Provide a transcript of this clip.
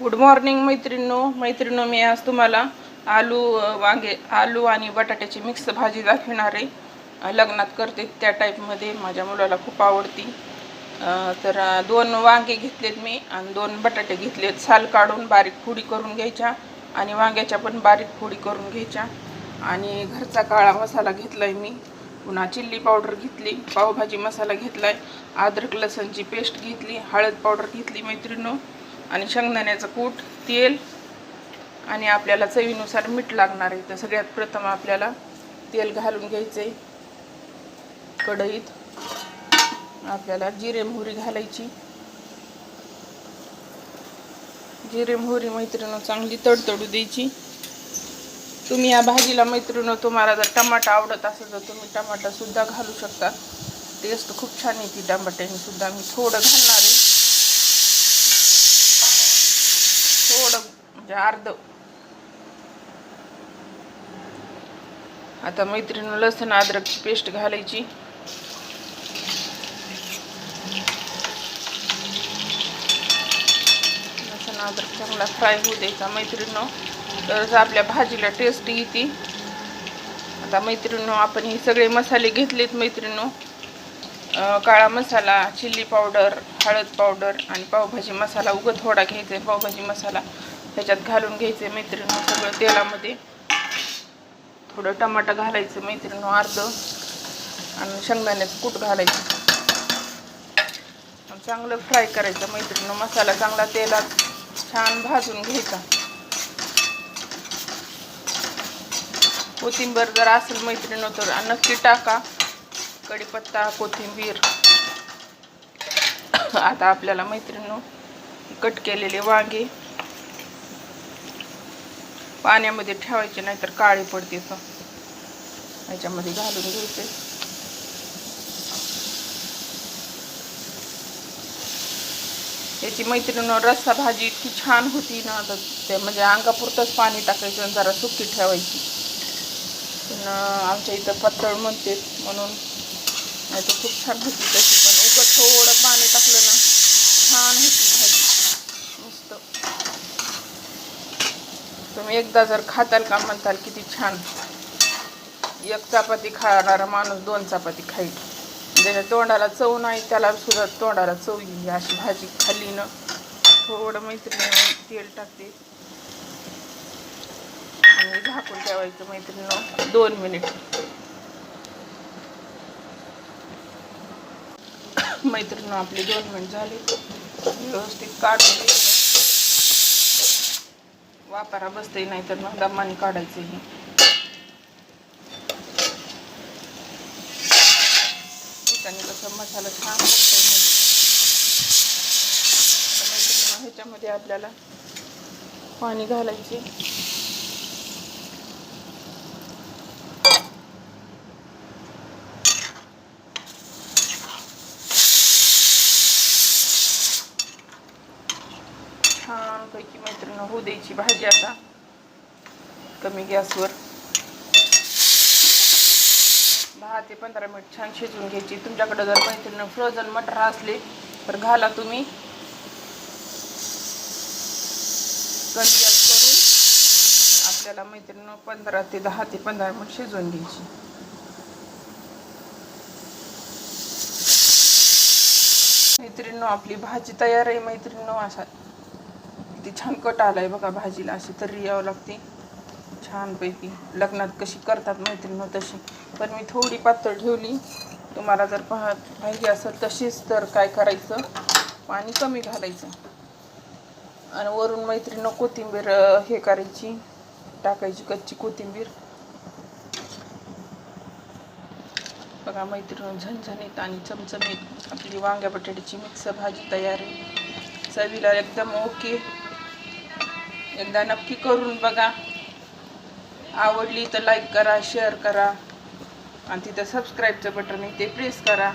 Good morning मैत्रिणो मैत्रिणो मी आज तुम्हाला आलू वांगे आलू आणि बटाट्याची मिक्स भाजी दाखविणार आहे. लग्नात करते त्या टाईपमध्ये माझ्या मुलाला खूप आवडती. तर दोन वांगे घेतलेत मी आणि दोन बटाटे घेतलेत. साल काढून बारीक फोडी करून घ्यायच्या आणि वांग्याच्या पण बारीक फोडी करून घ्यायच्या. आणि घरचा काळा मसाला घेतलाय मी. पुन्हा चिल्ली पावडर घेतली पावभाजी मसाला घेतला आहे अद्रक लसणची पेस्ट घेतली हळद पावडर घेतली मैत्रिणींनो. आणि शेंगदाण्याचं कूट तेल आणि आपल्याला चवीनुसार मीठ लागणार आहे. तर सगळ्यात प्रथम आपल्याला तेल घालून घ्यायचं आहे कढईत आपल्याला जिरे मोहरी घालायची. जिरे मोहरी मैत्रिणं चांगली तडतडू द्यायची. तुम्ही या भाजीला मैत्रिणं तुम्हाला जर टमाटा आवडत असेल तर तुम्ही टमाटासुद्धा घालू शकता. टेस्ट खूप छान येते टमाट्याने सुद्धा मी थोडं घालणार आहे थोडं म्हणजे अर्ध आता मैत्रिणी लसण अद्रकची पेस्ट घालायची. लसण अद्रक चांगला फ्राय होऊ द्यायचा मैत्रिणीनं. तरच आपल्या भाजीला टेस्ट येते. आता मैत्रिणीनं आपण हे सगळे मसाले घेतलेत मैत्रिणीनं. काळा मसाला चिल्ली पावडर हळद पावडर आणि पावभाजी मसाला. उगं थोडा घ्यायचा आहे पावभाजी मसाला. त्याच्यात घालून घ्यायचं आहे सगळं तेलामध्ये. थोडं टमाटा घालायचं मैत्रिणीनं अर्ध. आणि शेंगदाण्याचं कूट घालायचं. आणि चांगलं फ्राय करायचं मैत्रिणीनं मसाला चांगला तेलात छान भाजून घ्यायचा. कोथिंबीर जर असेल मैत्रिणी तर नक्की टाका. कढीपत्ता कोथिंबीर. आता आपल्याला मैत्रिणी कट केलेले वांगे. पाण्यामध्ये ठेवायचे नाही तर काळे पडते ह्याच्यामध्ये घालून घ्यायचे. त्याची मैत्रीण रस्सा भाजी इतकी छान होती ना तर ते म्हणजे अंगापुरतंच पाणी टाकायचं आणि जरा सुकी ठेवायची. पण आमच्या इथं पातळ म्हणते म्हणून. नाही तर खूप छान होती तशी पण उगत थोडं पाणी टाकलं ना छान होती भाजी मस्त तुम्ही एकदा जर खाताल का म्हणताल किती छान. एक चपाती खाणारा माणूस दोन चपाती खाईल. म्हणजे ज्याच्या तोंडाला चव नाही त्याला सुद्धा तोंडाला चव येईल. अशी भाजी खाल्ली ना थोडं मैत्रिणी तेल टाकते. आणि झाकून ठेवायचं मैत्रिणीनं दोन मिनिट मैत्रिणी आपले दोन मिनिट झाले. व्यवस्थित काढून वापरा बसते नाही तर मग दमाने काढायचं हे कसं मसाला छान ह्याच्यामध्ये आपल्याला पाणी घालायचे. छानपैकी मैत्रिणी होऊ द्यायची भाजी आता. कमी गॅसवर. दहा ते पंधरा मिनिट छान शिजवून घ्यायची. तुमच्याकडे जर मैत्रिणी फ्रोझन मटर असले तर घाला तुम्ही. कमी गॅस करून आपल्याला मैत्रिणी पंधरा ते दहा ते पंधरा मिनिट शिजवून घ्यायची. मैत्रिणी आपली भाजी तयार आहे मैत्रिणी अशा किती छान कट आलाय बघा भाजीला. अशी तर्री यावं लागते. छानपैकी. लग्नात कशी करतात मैत्रिणी तशी. पण मी थोडी पातळ ठेवली. तुम्हाला जर पाहत पाहिजे असेल तशीच तर काय करायचं? पाणी कमी घालायचं. आणि वरून मैत्रिणी कोथिंबीर हे करायची. टाकायची कच्ची कोथिंबीर. बघा मैत्रिणी झणझणीत आणि चमचमीत आपली वांग्या बटाट्याची मिक्स भाजी तयार आहे. चवीला एकदम ओके. एकदा नक्की करून बघा. आवडली तर लाईक करा शेअर करा. आणि तिथं सबस्क्राईबचं बटन आहे ते प्रेस करा.